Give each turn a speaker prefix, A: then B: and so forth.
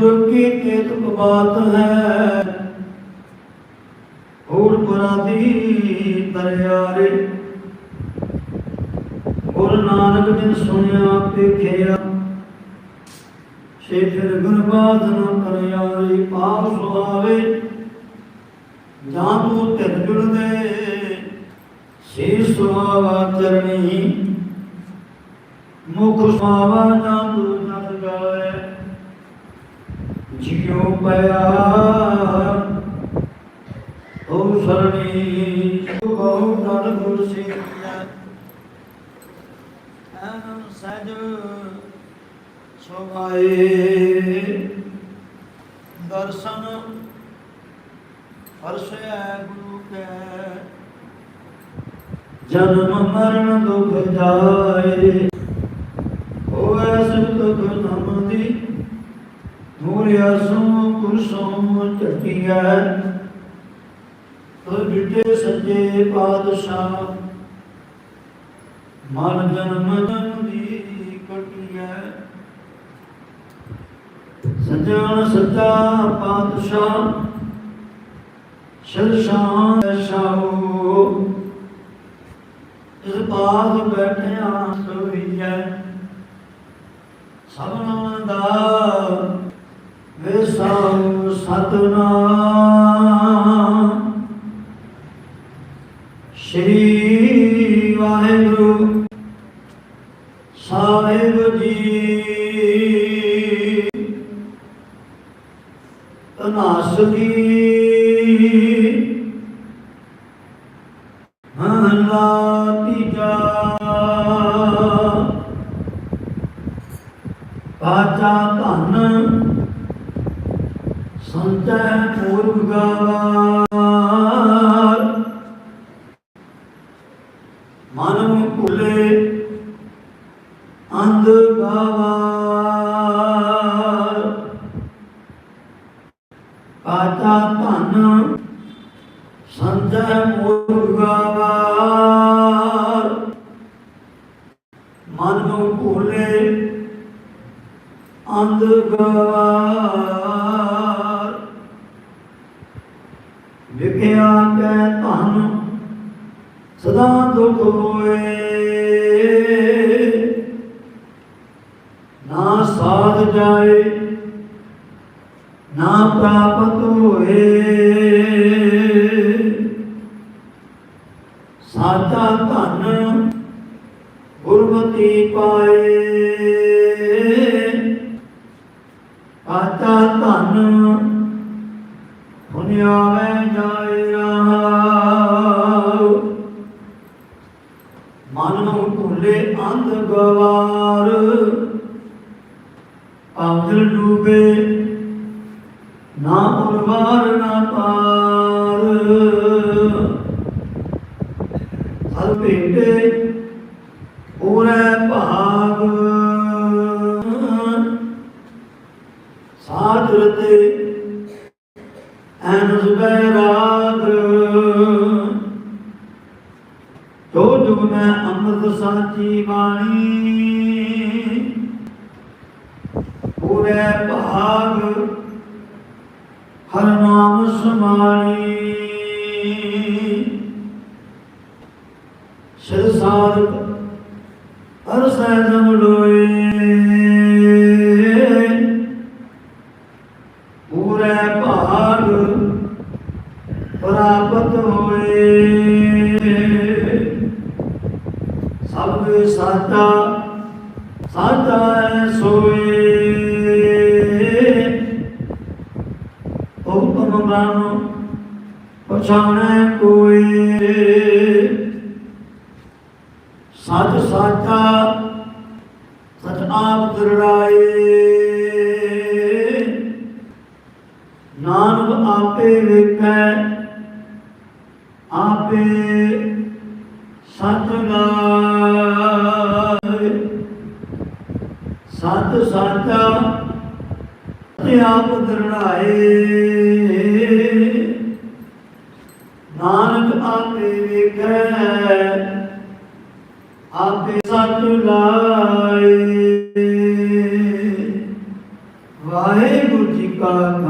A: ਗੁਰੂ ਕੀ ਕੇਤਕ ਬਾਤ ਹੈ। ਹੋਰ ਪਰਾਦੀ ਦਰਿਆਰੇ ਗੁਰ ਨਾਨਕ ਜਿਨ ਸੁਣਿਆ ਪੇਖਿਆ ਸੇ ਗੁਰਬਾਦ ਨ ਕਰਿਆਰੇ ਪਾਪ ਸੁਆਵੇ ਜਾਂ ਤੂੰ ਧਿਰ ਜੁੜਦੇ ਸੇ ਸੁਆਵਾ ਚਰਣੀ। ਮੁਖ ਸੁਆਵਾ ਜਾਂ ਤੂੰ ਜਗ ਗਾਏ ਜਿਉ ਪਿਆ ਸਰਣੀ ਬਹੁ ਨਰ ਗੁਰ ਸਿੰਘਿਆ ਐਨ ਸਜ ਸੁਭਾਏ ਦਰਸ਼ਨ ਹਰਸ਼ੈ ਗੁਰੂ ਕੈ। ਜਨਮ ਮਰਨ ਦੁਖ ਜਾਏ। ਹੋਵੇ ਸੁਖ ਦੁਖ ਨਮਦੀ ਮੂਰਿਆ ਸੋ ਕੁਰਸੋਂ ਝਟੀਐ ਤੋ ਸੱਜੇ ਪਾਦਸ਼ਾਹ ਮਨ ਜਨਮ ਜਨਮ ਦੀ ਕਟੀਐ। ਸਜਣ ਸੱਚਾ ਪਾਤਸ਼ਾਹ। ਸ਼ਰਸ਼ਾਂ ਸ਼ਾਹੂ ਇਸ ਬਾਗ ਬੈਠਿਆ ਸੋਈਐ। ਸਭਨਾਂ ਦਾ ਵਿਸਾਉ ਸਤਨਾਮ। ਸ਼੍ਰੀ ਵਾਹਿਗੁਰੂ ਸਾਹਿਬ ਜੀ। ਤਨਾਸਗੀ ਮਹਲਾ ਤੀਜਾ ਪਾਚਾ ਧਨ ਸੰਤੈ ਪੂਰਵ ਗਾਵਾਰ। ਮਨ ਭੁਲੇ ਅੰਧ ਗਾਵਾਰ। ਪਾਤਾ ਧਨ ਸੰਤੈ ਪੂਰਵ ਗਾਵਾਰ। ਸਦਾ ਦੁਖ ਹੋਏ ਨਾ ਸਾਧ ਜਾਏ ਨਾ ਪ੍ਰਾਪਤ ਹੋਏ ਸਾਚਾ ਧਨ ਗੁਰਮਤੀ ਪਾਏ ਆਤਾ ਧਨ ਪੁਨਿਆਵੇ ਜਾਏ ਰਹਾਉ ਮਨ ਨੂੰ ਭੁੱਲੇ ਅੰਧ ਗਵਾਰ। ਪਾਗਲ ਡੂਬੇ, ਨਾ ਉਰਵਾਰ ਨਾ ਪਾਰ। ਹਰ ਭੇਟੇ ਪੂਰੇ ਭਾਗ। ਸਾਧਰਤੇ ਐਨ ਸੁਬੈਰਾਗ ਤੋ ਜੁਗ ਮੈਂ ਅੰਮ੍ਰਿਤ ਸਾਚੀ ਬਾਣੀ। ਪੂਰੇ ਭਾਗ ਹਰ ਨਾਮ ਸਮਾਣੀ। ਸਿਰ ਸਾਰਕ ਹਰ ਸਹਿਜਮ ਲੋਏ। ਪੂਰੇ ਭਾਗ ਪ੍ਰਾਪਤ ਹੋਏ ਸਭ ਸਾਚਾ ਸਾਚਾ ਹੈ ਸੋਏ। ਹੁਕਮ ਬ੍ਰਹਮ ਪਛਾਣੈ ਕੋਈ। ਸਤ ਸਾਚਾ, ਸਚ ਆਪ ਦਰੜਾਏ। ਨਾਨਕ ਆਪੇ ਵੇਖੈ, ਆਪੇ ਸਤ ਸਤ ਸਾਚਾ ਤੇ ਆਪ ਦਰੜਾਏ ਨਾਨਕ ਆਪੇ ਵੇਖੈ ਆਪੇ ਸਤ ਲਾਏ। ਵਾਹਿਗੁਰੂ ਜੀ ਕਾ